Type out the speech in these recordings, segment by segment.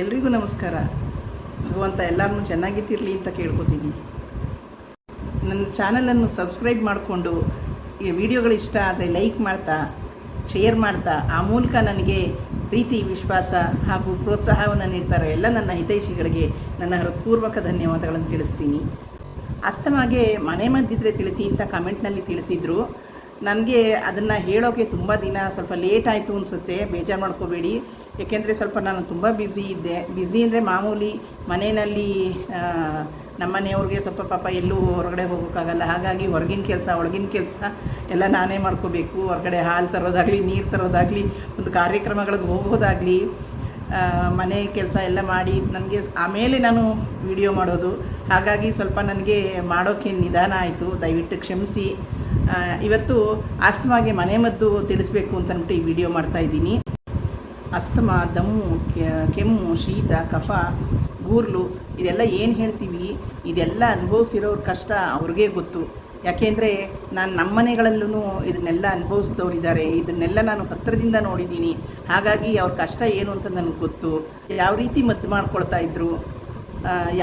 ಎಲ್ರಿಗೂ ನಮಸ್ಕಾರ. ಭಗವಂತ ಎಲ್ಲರನ್ನೂ ಚೆನ್ನಾಗಿಟ್ಟಿರಲಿ ಅಂತ ಕೇಳ್ಕೊತೀನಿ. ನನ್ನ ಚಾನಲನ್ನು ಸಬ್ಸ್ಕ್ರೈಬ್ ಮಾಡಿಕೊಂಡು ಈ ವಿಡಿಯೋಗಳು ಇಷ್ಟ ಆದರೆ ಲೈಕ್ ಮಾಡ್ತಾ, ಶೇರ್ ಮಾಡ್ತಾ, ಆ ಮೂಲಕ ನನಗೆ ಪ್ರೀತಿ, ವಿಶ್ವಾಸ ಹಾಗೂ ಪ್ರೋತ್ಸಾಹವನ್ನು ನೀಡ್ತಾರೆ ಎಲ್ಲ ನನ್ನ ಹಿತೈಷಿಗಳಿಗೆ ನನ್ನ ಹೃತ್ಪೂರ್ವಕ ಧನ್ಯವಾದಗಳನ್ನು ತಿಳಿಸ್ತೀನಿ. ಅಸ್ತಮಾಗೆ ಮನೆ ಮದ್ದಿದ್ರೆ ತಿಳಿಸಿ ಅಂತ ಕಮೆಂಟ್ನಲ್ಲಿ ತಿಳಿಸಿದ್ರು. ನನಗೆ ಅದನ್ನು ಹೇಳೋಕ್ಕೆ ತುಂಬ ದಿನ ಸ್ವಲ್ಪ ಲೇಟ್ ಆಯಿತು ಅನಿಸುತ್ತೆ. ಬೇಜಾರು ಮಾಡ್ಕೋಬೇಡಿ. ಏಕೆಂದರೆ ಸ್ವಲ್ಪ ನಾನು ತುಂಬ ಬ್ಯುಸಿ ಇದ್ದೆ. ಬ್ಯುಸಿ ಅಂದರೆ ಮಾಮೂಲಿ ಮನೆಯಲ್ಲಿ ನಮ್ಮನೆಯವ್ರಿಗೆ ಸ್ವಲ್ಪ ಪಾಪ ಎಲ್ಲೂ ಹೊರಗಡೆ ಹೋಗೋಕ್ಕಾಗಲ್ಲ. ಹಾಗಾಗಿ ಹೊರಗಿನ ಕೆಲಸ, ಒಳಗಿನ ಕೆಲಸ ಎಲ್ಲ ನಾನೇ ಮಾಡ್ಕೋಬೇಕು. ಹೊರಗಡೆ ಹಾಲು ತರೋದಾಗಲಿ, ನೀರು ತರೋದಾಗಲಿ, ಒಂದು ಕಾರ್ಯಕ್ರಮಗಳಿಗೆ ಹೋಗೋದಾಗಲಿ ಮನೆ ಕೆಲಸ ಎಲ್ಲ ಮಾಡಿ ನನಗೆ ಆಮೇಲೆ ನಾನು ವಿಡಿಯೋ ಮಾಡೋದು. ಹಾಗಾಗಿ ಸ್ವಲ್ಪ ನನಗೆ ಮಾಡೋಕ್ಕೆ ನಿಧಾನ ಆಯಿತು. ದಯವಿಟ್ಟು ಕ್ಷಮಿಸಿ. ಇವತ್ತು ಆಸ್ತಮಾಗೆ ಮನೆ ಮದ್ದು ತಿಳಿಸ್ಬೇಕು ಅಂತ ಅಂದ್ಬಿಟ್ಟು ಈ ವಿಡಿಯೋ ಮಾಡ್ತಾ ಇದ್ದೀನಿ. ಅಸ್ತಮ, ದಮ್ಮು ಕೆಮ್ಮು, ಶೀತ, ಕಫ, ಗೂರ್ಲು, ಇದೆಲ್ಲ ಏನು ಹೇಳ್ತೀವಿ? ಇದೆಲ್ಲ ಅನುಭವಿಸಿರೋರ ಕಷ್ಟ ಅವ್ರಿಗೆ ಗೊತ್ತು. ಯಾಕೆಂದರೆ ನಾನು ನಮ್ಮ ಮನೆಗಳಲ್ಲೂ ಇದನ್ನೆಲ್ಲ ಅನುಭವಿಸಿದವರಿದ್ದಾರೆ ಇದನ್ನೆಲ್ಲ ನಾನು ಹತ್ತಿರದಿಂದ ನೋಡಿದ್ದೀನಿ. ಹಾಗಾಗಿ ಅವ್ರ ಕಷ್ಟ ಏನು ಅಂತ ನನಗೆ ಗೊತ್ತು. ಯಾವ ರೀತಿ ಮದ್ದು ಮಾಡ್ಕೊಳ್ತಾ ಇದ್ರು?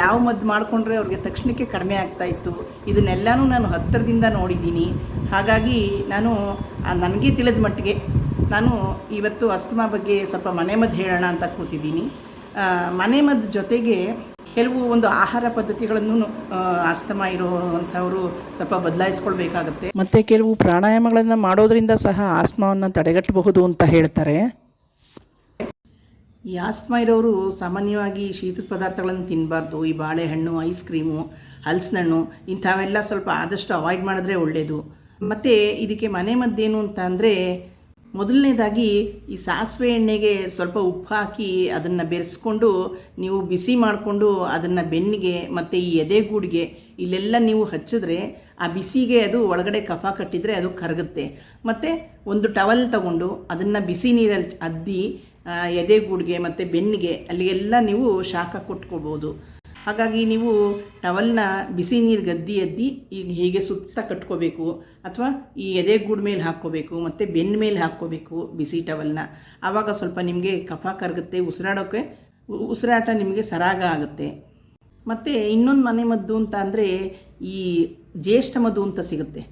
ಯಾವ ಮದ್ದು ಮಾಡಿಕೊಂಡ್ರೆ ಅವ್ರಿಗೆ ತಕ್ಷಣಕ್ಕೆ ಕಡಿಮೆ ಆಗ್ತಾ ಇತ್ತು? ಇದನ್ನೆಲ್ಲನೂ ನಾನು ಹತ್ತಿರದಿಂದ ನೋಡಿದ್ದೀನಿ. ಹಾಗಾಗಿ ನಾನು ನನಗೆ ತಿಳಿದ ಮಟ್ಟಿಗೆ ನಾನು ಇವತ್ತು ಅಸ್ತಮಾ ಬಗ್ಗೆ ಸ್ವಲ್ಪ ಮನೆ ಮದ್ದು ಹೇಳೋಣ ಅಂತ ಕೂತಿದ್ದೀನಿ. ಮನೆ ಮದ್ದು ಜೊತೆಗೆ ಕೆಲವು ಒಂದು ಆಹಾರ ಪದ್ಧತಿಗಳನ್ನು ಅಸ್ತಮಾ ಇರುವಂಥವರು ಸ್ವಲ್ಪ ಬದಲಾಯಿಸ್ಕೊಳ್ಬೇಕಾಗತ್ತೆ. ಮತ್ತು ಕೆಲವು ಪ್ರಾಣಾಯಾಮಗಳನ್ನು ಮಾಡೋದರಿಂದ ಸಹ ಆಸ್ತಮಾವನ್ನು ತಡೆಗಟ್ಟಬಹುದು ಅಂತ ಹೇಳ್ತಾರೆ. ಈ ಆಸ್ತಮಾ ಇರೋರು ಸಾಮಾನ್ಯವಾಗಿ ಶೀತ ಪದಾರ್ಥಗಳನ್ನು ತಿನ್ನಬಾರ್ದು ಈ ಬಾಳೆಹಣ್ಣು, ಐಸ್ ಕ್ರೀಮು, ಹಲಸಿನಣ್ಣು ಇಂಥವೆಲ್ಲ ಸ್ವಲ್ಪ ಆದಷ್ಟು ಅವಾಯ್ಡ್ ಮಾಡಿದ್ರೆ ಒಳ್ಳೆಯದು ಮತ್ತು ಇದಕ್ಕೆ ಮನೆ ಮದ್ದೇನು ಅಂತ ಅಂದರೆ ಮೊದಲನೇದಾಗಿ ಈ ಸಾಸಿವೆ ಎಣ್ಣೆಗೆ ಸ್ವಲ್ಪ ಉಪ್ಪು ಹಾಕಿ ಅದನ್ನು ಬೆರೆಸ್ಕೊಂಡು ನೀವು ಬಿಸಿ ಮಾಡಿಕೊಂಡು ಅದನ್ನು ಬೆನ್ನಿಗೆ ಮತ್ತು ಈ ಎದೆಗೂಡಿಗೆ ಇಲ್ಲೆಲ್ಲ ನೀವು ಹಚ್ಚಿದ್ರೆ ಆ ಬಿಸಿಗೆ ಅದು ಒಳಗಡೆ ಕಫ ಕಟ್ಟಿದರೆ ಅದು ಕರಗುತ್ತೆ. ಮತ್ತು ಒಂದು ಟವಲ್ ತಗೊಂಡು ಅದನ್ನು ಬಿಸಿ ನೀರಲ್ಲಿ ಅದ್ದಿ ಎದೆಗೂಡಿಗೆ ಮತ್ತು ಬೆನ್ನಿಗೆ ಅಲ್ಲಿಗೆಲ್ಲ ನೀವು ಶಾಖ ಕೊಟ್ಕೊಳ್ಬೋದು ಹಾಗಾಗಿ ನೀವು ಟವಲ್ನ ಬಿಸಿ ನೀರು ಗದ್ದಿ ಎದ್ದಿ ಈಗ ಹೀಗೆ ಸುತ್ತ ಕಟ್ಕೋಬೇಕು ಅಥವಾ ಈ ಎದೆಗೂಡ್ ಮೇಲೆ ಹಾಕ್ಕೋಬೇಕು ಮತ್ತು ಬೆನ್ನ ಮೇಲೆ ಹಾಕ್ಕೋಬೇಕು ಬಿಸಿ ಟವಲ್ನ. ಆವಾಗ ಸ್ವಲ್ಪ ನಿಮಗೆ ಕಫ ಕರಗುತ್ತೆ ಉಸಿರಾಡೋಕ್ಕೆ ಉಸಿರಾಟ ನಿಮಗೆ ಸರಾಗ ಆಗುತ್ತೆ. ಮತ್ತು ಇನ್ನೊಂದು ಮನೆ ಮದ್ದು ಅಂತ ಅಂದರೆ ಈ ಜ್ಯೇಷ್ಠ ಮದ್ದು ಅಂತ ಸಿಗುತ್ತೆ.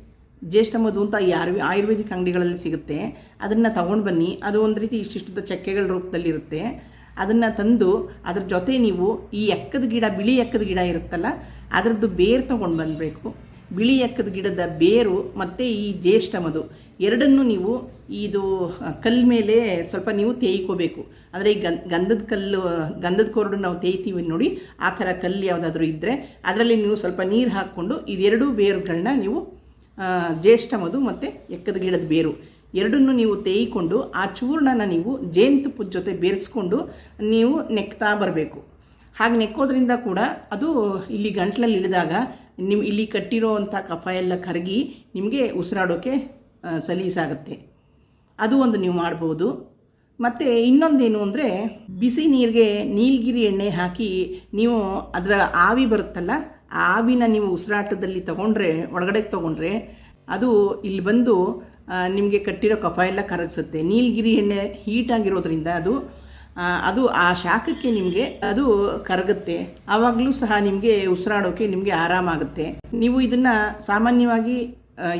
ಜ್ಯೇಷ್ಠ ಅಂತ ಆಯುರ್ವೆ ಆಯುರ್ವೇದಿಕ್ ಅಂಗಡಿಗಳಲ್ಲಿ ಸಿಗುತ್ತೆ. ಅದನ್ನು ತಗೊಂಡು ಬನ್ನಿ. ಅದು ಒಂದು ರೀತಿ ಇಷ್ಟಿಷ್ಟದ ಚಕ್ಕೆಗಳ ರೂಪದಲ್ಲಿರುತ್ತೆ. ಅದನ್ನು ತಂದು ಅದ್ರ ಜೊತೆ ನೀವು ಈ ಎಕ್ಕದ ಗಿಡ, ಬಿಳಿ ಎಕ್ಕದ ಗಿಡ ಇರುತ್ತಲ್ಲ, ಅದರದ್ದು ಬೇರು ತೊಗೊಂಡು ಬಂದಬೇಕು. ಬಿಳಿ ಎಕ್ಕದ ಗಿಡದ ಬೇರು ಮತ್ತು ಈ ಜ್ಯೇಷ್ಠ ಎರಡನ್ನು ನೀವು ಇದು ಕಲ್ಲು ಮೇಲೆ ಸ್ವಲ್ಪ ನೀವು ತೇಯ್ಕೋಬೇಕು. ಅಂದರೆ ಈ ಗಂಧ ಗಂಧದ ಕಲ್ಲು, ಗಂಧದ ಕೊರಡು ನಾವು ತೇಯ್ತೀವಿ ನೋಡಿ, ಆ ಥರ ಕಲ್ಲು ಯಾವುದಾದ್ರೂ ಇದ್ದರೆ ಅದರಲ್ಲಿ ನೀವು ಸ್ವಲ್ಪ ನೀರು ಹಾಕ್ಕೊಂಡು ಇದೆರಡೂ ಬೇರುಗಳನ್ನ ನೀವು ಜ್ಯೇಷ್ಠಮದು ಜ್ಯೇಷ್ಠ ಮದು ಮತ್ತು ಎಕ್ಕದ ಗಿಡದ ಬೇರು. ಎರಡನ್ನೂ ನೀವು ತೇಯಿಕೊಂಡು ಆ ಚೂರ್ಣನ ನೀವು ಜೇನುತುಪ್ಪದ ಜೊತೆ ಬೆರೆಸ್ಕೊಂಡು ನೀವು ನೆಕ್ತಾ ಬರಬೇಕು. ಹಾಗೆ ನೆಕ್ಕೋದ್ರಿಂದ ಕೂಡ ಅದು ಇಲ್ಲಿ ಗಂಟ್ಲಲ್ಲಿ ಇಳಿದಾಗ ನಿಮ್ಮ ಇಲ್ಲಿ ಕಟ್ಟಿರೋ ಅಂಥ ಕಫ ಎಲ್ಲ ಕರಗಿ ನಿಮಗೆ ಉಸಿರಾಡೋಕ್ಕೆ ಸಲೀಸಾಗುತ್ತೆ. ಅದು ಒಂದು ನೀವು ಮಾಡ್ಬೋದು. ಮತ್ತು ಇನ್ನೊಂದೇನು ಅಂದರೆ ಬಿಸಿ ನೀರಿಗೆ ನೀಲಗಿರಿ ಎಣ್ಣೆ ಹಾಕಿ ನೀವು ಅದರ ಆವಿ ಬರುತ್ತಲ್ಲ, ಆ ಆವಿನ ನೀವು ಉಸಿರಾಟದಲ್ಲಿ ತಗೊಂಡ್ರೆ, ಒಳಗಡೆ ತಗೊಂಡ್ರೆ ಅದು ಇಲ್ಲಿ ಬಂದು ನಿಮಗೆ ಕಟ್ಟಿರೋ ಕಫ ಎಲ್ಲ ಕರಗಿಸುತ್ತೆ. ನೀಲಗಿರಿ ಎಣ್ಣೆ ಹೀಟ್ ಆಗಿರೋದ್ರಿಂದ ಅದು ಅದು ಆ ಶಾಖಕ್ಕೆ ನಿಮಗೆ ಅದು ಕರಗುತ್ತೆ. ಆವಾಗಲೂ ಸಹ ನಿಮಗೆ ಉಸಿರಾಡೋಕೆ ನಿಮಗೆ ಆರಾಮಾಗುತ್ತೆ. ನೀವು ಇದನ್ನು ಸಾಮಾನ್ಯವಾಗಿ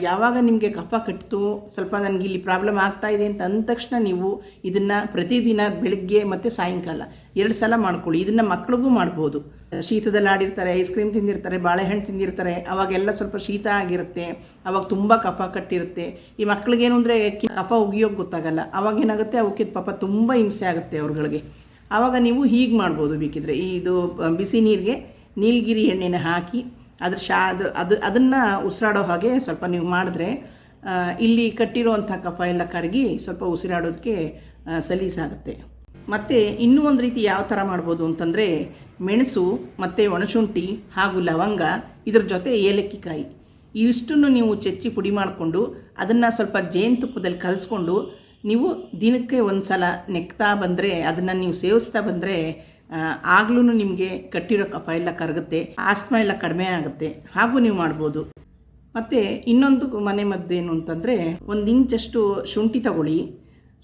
ಯಾವಾಗ ನಿಮಗೆ ಕಫ ಕಟ್ಟಿತು ಸ್ವಲ್ಪ ನನಗೆ ಇಲ್ಲಿ ಪ್ರಾಬ್ಲಮ್ ಆಗ್ತಾ ಇದೆ ಅಂತ ಅಂದ ತಕ್ಷಣ ನೀವು ಇದನ್ನು ಪ್ರತಿದಿನ ಬೆಳಗ್ಗೆ ಮತ್ತು ಸಾಯಂಕಾಲ ಎರಡು ಸಲ ಮಾಡ್ಕೊಳ್ಳಿ. ಇದನ್ನು ಮಕ್ಳಿಗೂ ಮಾಡ್ಬೋದು. ಶೀತದಲ್ಲಿ ಆಡಿರ್ತಾರೆ ಐಸ್ ಕ್ರೀಮ್ ತಿಂದಿರ್ತಾರೆ, ಬಾಳೆಹಣ್ಣು ತಿಂದಿರ್ತಾರೆ, ಅವಾಗೆಲ್ಲ ಸ್ವಲ್ಪ ಶೀತ ಆಗಿರುತ್ತೆ, ಅವಾಗ ತುಂಬ ಕಫ ಕಟ್ಟಿರುತ್ತೆ. ಈ ಮಕ್ಳಿಗೇನು ಅಂದರೆ ಕಫ ಉಗಿಯೋಕೆ ಗೊತ್ತಾಗಲ್ಲ. ಅವಾಗ ಏನಾಗುತ್ತೆ, ಅವಕ್ಕೆ ಪಾಪ ತುಂಬ ಹಿಂಸೆ ಆಗುತ್ತೆ ಅವ್ರಗಳಿಗೆ. ಆವಾಗ ನೀವು ಹೀಗೆ ಮಾಡ್ಬೋದು ಬೇಕಿದ್ರೆ. ಇದು ಬಿಸಿ ನೀರಿಗೆ ನೀಲಗಿರಿ ಎಣ್ಣೆನ ಹಾಕಿ ಅದ್ರ ಶಾ, ಅದ್ರ ಅದು ಅದನ್ನು ಉಸಿರಾಡೋ ಹಾಗೆ ಸ್ವಲ್ಪ ನೀವು ಮಾಡಿದ್ರೆ ಇಲ್ಲಿ ಕಟ್ಟಿರೋವಂಥ ಕಫ ಎಲ್ಲ ಕರಗಿ ಸ್ವಲ್ಪ ಉಸಿರಾಡೋದಕ್ಕೆ ಸಲೀಸಾಗುತ್ತೆ ಮತ್ತು ಇನ್ನೂ ಒಂದು ರೀತಿ ಯಾವ ಥರ ಮಾಡ್ಬೋದು ಅಂತಂದರೆ, ಮೆಣಸು ಮತ್ತು ಒಣಶುಂಠಿ ಹಾಗೂ ಲವಂಗ, ಇದ್ರ ಜೊತೆ ಏಲಕ್ಕಿ ಕಾಯಿ ಇಷ್ಟನ್ನು ನೀವು ಚೆಚ್ಚಿ ಪುಡಿ ಮಾಡಿಕೊಂಡು ಅದನ್ನು ಸ್ವಲ್ಪ ಜೇನುತುಪ್ಪದಲ್ಲಿ ಕಲಸ್ಕೊಂಡು ನೀವು ದಿನಕ್ಕೆ ಒಂದು ಸಲ ನೆಕ್ತಾ ಬಂದರೆ, ಅದನ್ನು ನೀವು ಸೇವಿಸ್ತಾ ಬಂದರೆ ಆಗ್ಲೂ ನಿಮಗೆ ಕಟ್ಟಿರೋ ಕಫ ಎಲ್ಲ ಕರಗುತ್ತೆ, ಆಸ್ಮ ಎಲ್ಲ ಕಡಿಮೆ ಆಗುತ್ತೆ, ಹಾಗೂ ನೀವು ಮಾಡ್ಬೋದು. ಮತ್ತು ಇನ್ನೊಂದು ಮನೆ ಮದ್ದು ಏನು ಅಂತಂದರೆ, ಒಂದು ಇಂಚಷ್ಟು ಶುಂಠಿ ತಗೊಳ್ಳಿ.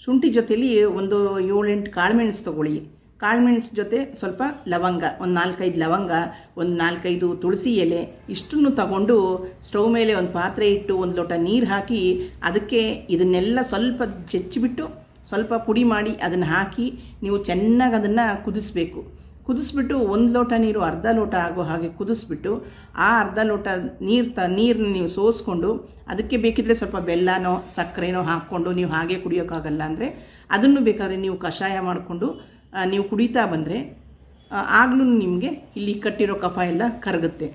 ಶುಂಠಿ ಜೊತೆಲಿ ಒಂದು ಏಳೆಂಟು ಕಾಳುಮೆಣಸು ತಗೊಳ್ಳಿ. ಕಾಳುಮೆಣಸು ಜೊತೆ ಸ್ವಲ್ಪ ಲವಂಗ, ಒಂದು ನಾಲ್ಕೈದು ಲವಂಗ, ಒಂದು ನಾಲ್ಕೈದು ತುಳಸಿ ಎಲೆ, ಇಷ್ಟನ್ನು ತಗೊಂಡು ಸ್ಟವ್ ಮೇಲೆ ಒಂದು ಪಾತ್ರೆ ಇಟ್ಟು, ಒಂದು ಲೋಟ ನೀರು ಹಾಕಿ, ಅದಕ್ಕೆ ಇದನ್ನೆಲ್ಲ ಸ್ವಲ್ಪ ಜಚ್ಚಿಬಿಟ್ಟು ಸ್ವಲ್ಪ ಪುಡಿ ಮಾಡಿ ಅದನ್ನು ಹಾಕಿ ನೀವು ಚೆನ್ನಾಗಿ ಅದನ್ನು ಕುದಿಸ್ಬೇಕು. ಕುದಿಸ್ಬಿಟ್ಟು ಒಂದು ಲೋಟ ನೀರು, ಅರ್ಧ ಲೋಟ ಆಗೋ ಹಾಗೆ ಕುದಿಸ್ಬಿಟ್ಟು ಆ ಅರ್ಧ ಲೋಟ ನೀರು ತ ನೀರನ್ನ ನೀವು ಸೋಸ್ಕೊಂಡು ಅದಕ್ಕೆ ಬೇಕಿದ್ರೆ ಸ್ವಲ್ಪ ಬೆಲ್ಲನೋ, ಸಕ್ಕರೆನೋ ಹಾಕ್ಕೊಂಡು ನೀವು ಹಾಗೆ ಕುಡಿಯೋಕ್ಕಾಗಲ್ಲ ಅಂದರೆ ಅದನ್ನು ಬೇಕಾದರೆ ನೀವು ಕಷಾಯ ಮಾಡಿಕೊಂಡು ನೀವು ಕುಡಿತಾ ಬಂದರೆ ಆಗಲೂ ನಿಮಗೆ ಇಲ್ಲಿ ಕಟ್ಟಿರೋ ಕಫ ಎಲ್ಲ ಕರಗುತ್ತೆ.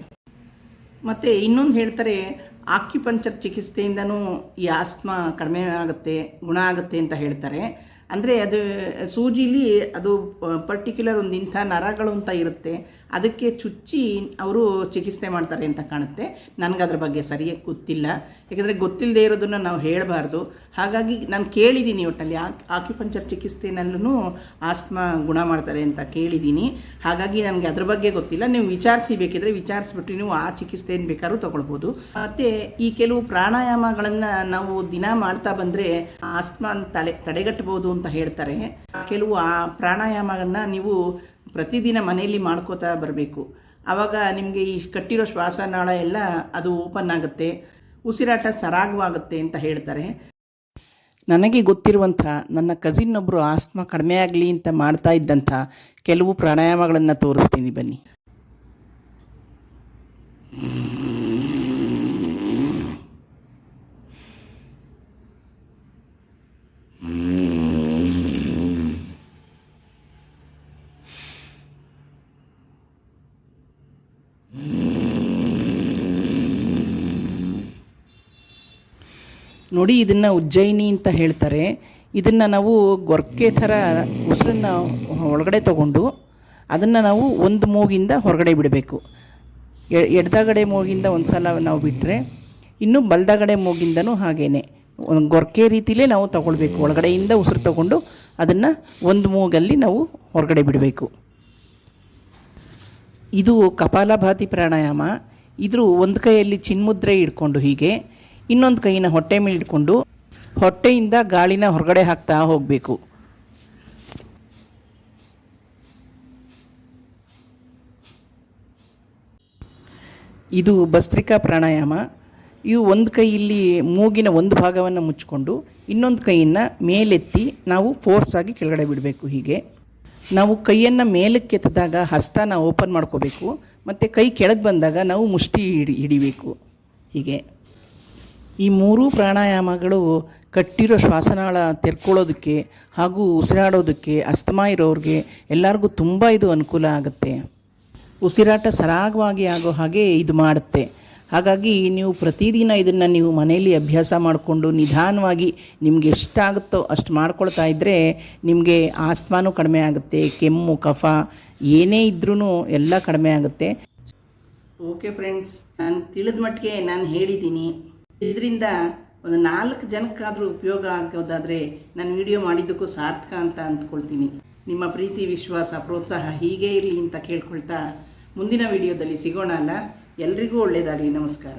ಮತ್ತು ಇನ್ನೊಂದು ಹೇಳ್ತಾರೆ ಆಕ್ಯುಪಂಚರ್ ಚಿಕಿತ್ಸೆಯಿಂದನೂ ಈ ಆಸ್ಮಾ ಕಡಿಮೆ ಆಗುತ್ತೆ ಗುಣ ಆಗುತ್ತೆ ಅಂತ ಹೇಳ್ತಾರೆ. ಅಂದರೆ ಅದು ಸೂಜಿಲಿ ಅದು ಪರ್ಟಿಕ್ಯುಲರ್ ಒಂದು ಇಂಥ ನರಗಳು ಅಂತ ಇರುತ್ತೆ. ಅದಕ್ಕೆ ಚುಚ್ಚಿ ಅವರು ಚಿಕಿತ್ಸೆ ಮಾಡ್ತಾರೆ ಅಂತ ಕಾಣುತ್ತೆ. ನನಗೆ ಅದ್ರ ಬಗ್ಗೆ ಸರಿಯಾಗಿ ಗೊತ್ತಿಲ್ಲ. ಯಾಕಂದರೆ ಗೊತ್ತಿಲ್ಲದೆ ಇರೋದನ್ನು ನಾವು ಹೇಳಬಾರ್ದು. ಹಾಗಾಗಿ ನಾನು ಕೇಳಿದ್ದೀನಿ ಒಟ್ಟಲ್ಲಿ ಆಕ್ಯುಪಂಚರ್ ಚಿಕಿತ್ಸೆನಲ್ಲೂ ಆಸ್ಮಾ ಗುಣ ಮಾಡ್ತಾರೆ ಅಂತ ಕೇಳಿದ್ದೀನಿ ಹಾಗಾಗಿ ನನಗೆ ಅದ್ರ ಬಗ್ಗೆ ಗೊತ್ತಿಲ್ಲ. ನೀವು ವಿಚಾರಿಸಿ ಬೇಕಿದ್ರೆ ವಿಚಾರಿಸ್ಬಿಟ್ಟು ನೀವು ಆ ಚಿಕಿತ್ಸೆಯನ್ನು ಬೇಕಾದ್ರೂ ತೊಗೊಳ್ಬೋದು. ಮತ್ತು ಈ ಕೆಲವು ಪ್ರಾಣಾಯಾಮಗಳನ್ನು ನಾವು ದಿನ ಮಾಡ್ತಾ ಬಂದರೆ ಆಸ್ಮಾ ತಡೆ ತಡೆಗಟ್ಟಬಹುದು ಅಂತ ಹೇಳ್ತಾರೆ. ಕೆಲವು ಆ ಪ್ರಾಣಾಯಾಮಗಳನ್ನ ನೀವು ಪ್ರತಿದಿನ ಮನೆಯಲ್ಲಿ ಮಾಡ್ಕೋತಾ ಬರಬೇಕು. ಆವಾಗ ನಿಮಗೆ ಈ ಕಟ್ಟಿರೋ ಶ್ವಾಸನಾಳ ಎಲ್ಲ ಅದು ಓಪನ್ ಆಗುತ್ತೆ. ಉಸಿರಾಟ ಸರಾಗವಾಗುತ್ತೆ ಅಂತ ಹೇಳ್ತಾರೆ. ನನಗೆ ಗೊತ್ತಿರುವಂಥ ನನ್ನ ಕಸಿನ್ ಒಬ್ಬರು ಆಸ್ಮಾ ಕಡಿಮೆ ಆಗಲಿ ಅಂತ ಮಾಡ್ತಾ ಇದ್ದಂಥ ಕೆಲವು ಪ್ರಾಣಾಯಾಮಗಳನ್ನು ತೋರಿಸ್ತೀನಿ ಬನ್ನಿ. ನೋಡಿ ಇದನ್ನು ಉಜ್ಜಯಿನಿ ಅಂತ ಹೇಳ್ತಾರೆ. ಇದನ್ನು ನಾವು ಗೊರ್ಕೆ ಥರ ಉಸಿರನ್ನು ಒಳಗಡೆ ತಗೊಂಡು ಅದನ್ನು ನಾವು ಒಂದು ಮೂಗಿಂದ ಹೊರಗಡೆ ಬಿಡಬೇಕು. ಎಡದಗಡೆ ಮೂಗಿಂದ ಒಂದು ಸಲ ನಾವು ಬಿಟ್ಟರೆ ಇನ್ನು ಬಲದಗಡೆ ಮೂಗಿಂದನೂ ಹಾಗೇ ಒಂದು ಗೊರ್ಕೆ ರೀತಿಲೇ ನಾವು ತಗೊಳ್ಬೇಕು. ಒಳಗಡೆಯಿಂದ ಉಸಿರು ತಗೊಂಡು ಅದನ್ನು ಒಂದು ಮೂಗಲ್ಲಿ ನಾವು ಹೊರಗಡೆ ಬಿಡಬೇಕು. ಇದು ಕಪಾಲಭಾತಿ ಪ್ರಾಣಾಯಾಮ. ಇದ್ರೂ ಒಂದು ಕೈಯಲ್ಲಿ ಚಿನ್ಮುದ್ರೆ ಇಟ್ಕೊಂಡು ಹೀಗೆ ಇನ್ನೊಂದು ಕೈನ ಹೊಟ್ಟೆ ಮೇಲೆ ಇಟ್ಕೊಂಡು ಹೊಟ್ಟೆಯಿಂದ ಗಾಳಿನ ಹೊರಗಡೆ ಹಾಕ್ತಾ ಹೋಗಬೇಕು. ಇದು ಭಸ್ತ್ರಿಕಾ ಪ್ರಾಣಾಯಾಮ. ಇವು ಒಂದು ಕೈಯಲ್ಲಿ ಮೂಗಿನ ಒಂದು ಭಾಗವನ್ನು ಮುಚ್ಚಿಕೊಂಡು ಇನ್ನೊಂದು ಕೈಯನ್ನು ಮೇಲೆತ್ತಿ ನಾವು ಫೋರ್ಸ್ ಆಗಿ ಕೆಳಗಡೆ ಬಿಡಬೇಕು ಹೀಗೆ. ನಾವು ಕೈಯನ್ನು ಮೇಲಕ್ಕೆ ಎತ್ತಿದಾಗ ಹಸ್ತನ ಓಪನ್ ಮಾಡ್ಕೋಬೇಕು. ಮತ್ತು ಕೈ ಕೆಳಗೆ ಬಂದಾಗ ನಾವು ಮುಷ್ಟಿ ಹಿಡಿ ಹಿಡಿಬೇಕು ಹೀಗೆ. ಈ ಮೂರೂ ಪ್ರಾಣಾಯಾಮಗಳು ಕಟ್ಟಿರೋ ಶ್ವಾಸನಾಳ ತೆರ್ಕೊಳ್ಳೋದಕ್ಕೆ ಹಾಗೂ ಉಸಿರಾಡೋದಕ್ಕೆ, ಅಸ್ತಮಾ ಇರೋರಿಗೆ ಎಲ್ಲರಿಗೂ ತುಂಬ ಇದು ಅನುಕೂಲ ಆಗುತ್ತೆ. ಉಸಿರಾಟ ಸರಾಗವಾಗಿ ಆಗೋ ಹಾಗೆ ಇದು ಮಾಡುತ್ತೆ. ಹಾಗಾಗಿ ನೀವು ಪ್ರತಿದಿನ ಇದನ್ನು ನೀವು ಮನೆಯಲ್ಲಿ ಅಭ್ಯಾಸ ಮಾಡಿಕೊಂಡು ನಿಧಾನವಾಗಿ ನಿಮ್ಗೆ ಎಷ್ಟಾಗುತ್ತೋ ಅಷ್ಟು ಮಾಡ್ಕೊಳ್ತಾ ಇದ್ದರೆ ನಿಮಗೆ ಆಸ್ಮಾನು ಕಡಿಮೆ ಆಗುತ್ತೆ, ಕೆಮ್ಮು, ಕಫ ಏನೇ ಇದ್ರೂ ಎಲ್ಲ ಕಡಿಮೆ ಆಗುತ್ತೆ. ಓಕೆ ಫ್ರೆಂಡ್ಸ್ ನಾನು ತಿಳಿದ ಮಟ್ಟಿಗೆ ನಾನು ಹೇಳಿದ್ದೀನಿ ಇದರಿಂದ ಒಂದು ನಾಲ್ಕು ಜನಕ್ಕಾದರೂ ಉಪಯೋಗ ಆಗೋದಾದರೆ ನಾನು ವಿಡಿಯೋ ಮಾಡಿದ್ದಕ್ಕೂ ಸಾರ್ಥಕ ಅಂತ ಅಂದ್ಕೊಳ್ತೀನಿ. ನಿಮ್ಮ ಪ್ರೀತಿ, ವಿಶ್ವಾಸ, ಪ್ರೋತ್ಸಾಹ ಹೀಗೇ ಇರಲಿ ಅಂತ ಕೇಳ್ಕೊಳ್ತಾ ಮುಂದಿನ ವಿಡಿಯೋದಲ್ಲಿ ಸಿಗೋಣ ಅಲ್ಲ? ಎಲ್ರಿಗೂ ಒಳ್ಳೆಯದಾಗಲಿ ನಮಸ್ಕಾರ.